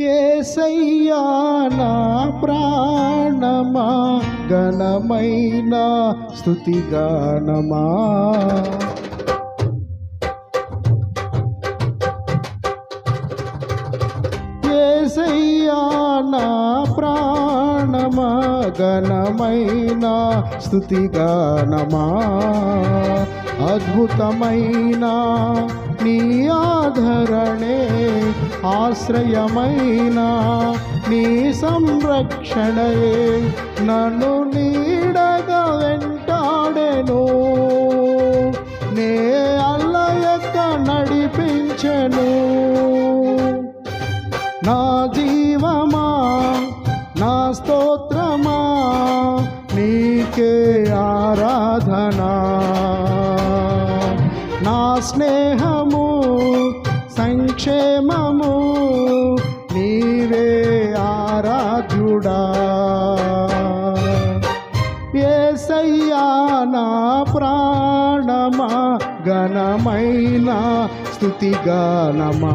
ఏసయ్యా నా ప్రాణమా ఘనమైన స్థుతిగానమా. ఏసయ్యా నా ప్రాణమా ఘనమైన స్థుతిగానమా. అద్భుతమైన నీ ఆధరణే ఆశ్రయమైన నీ సంరక్షణయే. నన్ను నీడగా వెంటాడెను. నే అల్లయక్క నడిపించెను. నా జీవమా నా స్తోత్రమా నీకే ఆరాధనా. స్నేహము సంక్షేమము నీవే ఆరాధ్యుడా. ఏసయ్యా నా ప్రాణమా ఘనమైన స్థుతిగానమా.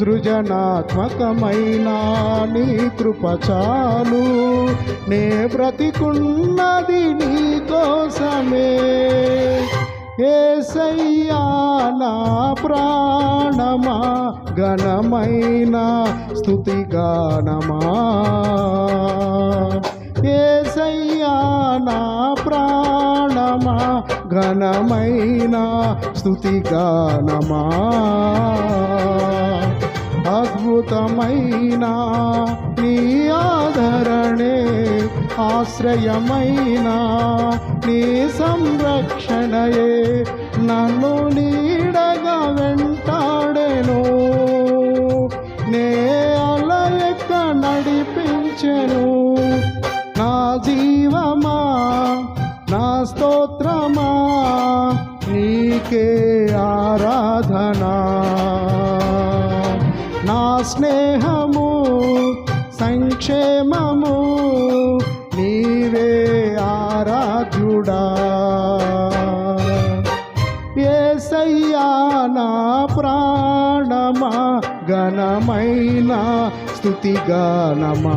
సృజనాత్మకమైన నీ కృపచాలు నే బ్రతికున్నది నీ కోసమే ఏసయ్యా నా ప్రాణమా ఘనమైన స్థుతిగానమా ఏసయ్యా నా ప్రాణమా ఘనమైన స్థుతిగానమా అద్భుతమైన నీ ఆదరణే ఆశ్రయమైన నీ సంరక్షణయే. నన్ను నీడగా వెంటాడెను నే అలయక నడిపించెను. నా జీవమా నా స్తోత్రమా నీకే స్నేహము సంక్షేమము నీవే ఆరాధ్యుడా. ఏసయ్యా నా ప్రాణమా ఘనమైన స్థుతిగానమా.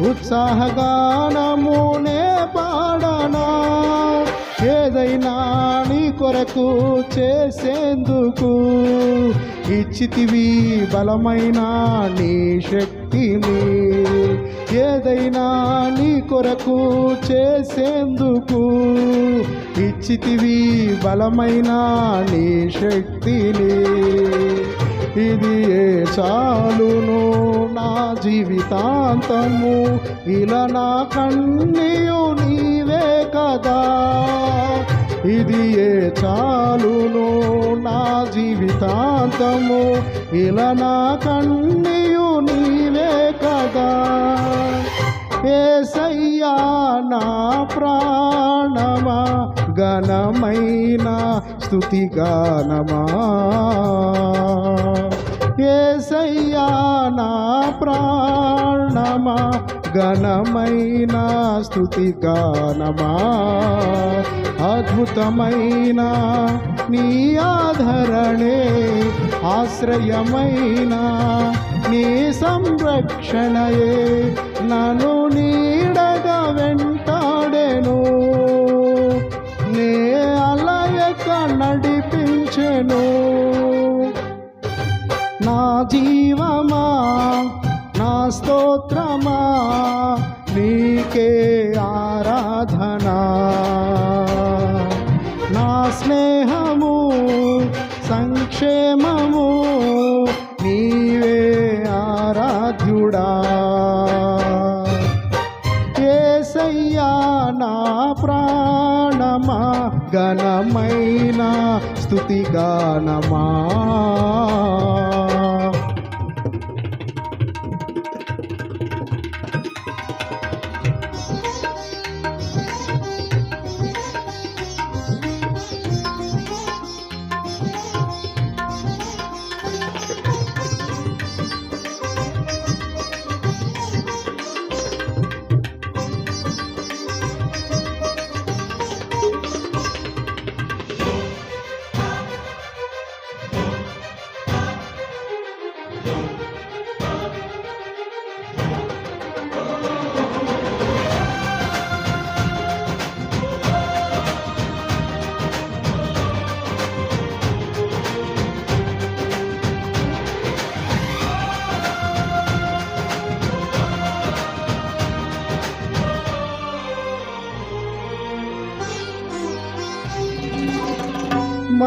ఉత్సాహగానమునే పాడనా? ఏదైనా నీ కొరకు చేసేందుకు ఇచ్చితివి బలమైన నీ శక్తిని ఏదైనా నీ కొరకు చేసేందుకు ఇచ్చితివి బలమైన నీ శక్తిని ఇది ఏ చాలును? జీవితాంతము ఇలా నా కన్నీయు నీవే కదా. ఇది ఏ చాలును నా జీవితాంతము ఇలా నా కన్నీయు నీవే కదా. ఏసయ్యా నా ప్రాణమా ఘనమైన స్థుతిగానమా. ఏసయ్యా నా ప్రాణమా ఘనమైన స్థుతిగానమా అద్భుతమైన నీ ఆధరణే ఆశ్రయమైన నీ సంరక్షణయే. నను నీ జీవమా? నా స్తోత్రమా? నీకే ఆరాధనా? నా స్నేహము సంక్షేమము నీవే ఆరాధ్యుడా? ఏసయ్యా నా ప్రాణమా? ఘనమైన స్థుతిగానమా?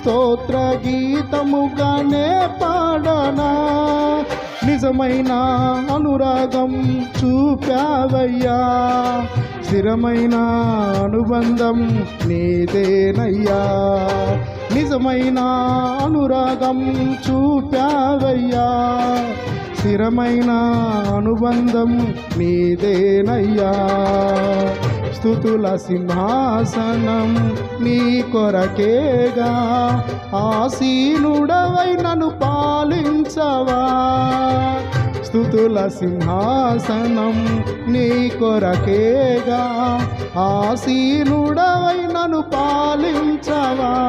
స్తోత్ర గీతముగానే పాడనా. నిజమైన అనురాగం చూపావయ్యా. స్థిరమైన అనుబంధం నీదేనయ్యా. నిజమైన అనురాగం చూపావయ్యా. స్థిరమైన అనుబంధం నీదేనయ్యా స్థుతుల సింహాసనం నీ కొరకేగా. ఆసీనుడవై నన్ను పాలించవా. స్థుతుల సింహాసనం నీ కొరకేగా. ఆసీనుడవై నన్ను పాలించవా.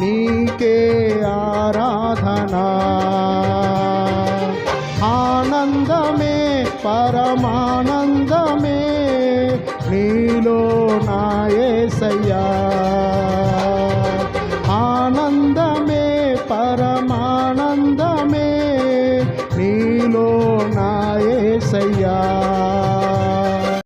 నీకే ఆరాధనా. ఆనందమే పరమానందమే నీలో నాయసయ్యా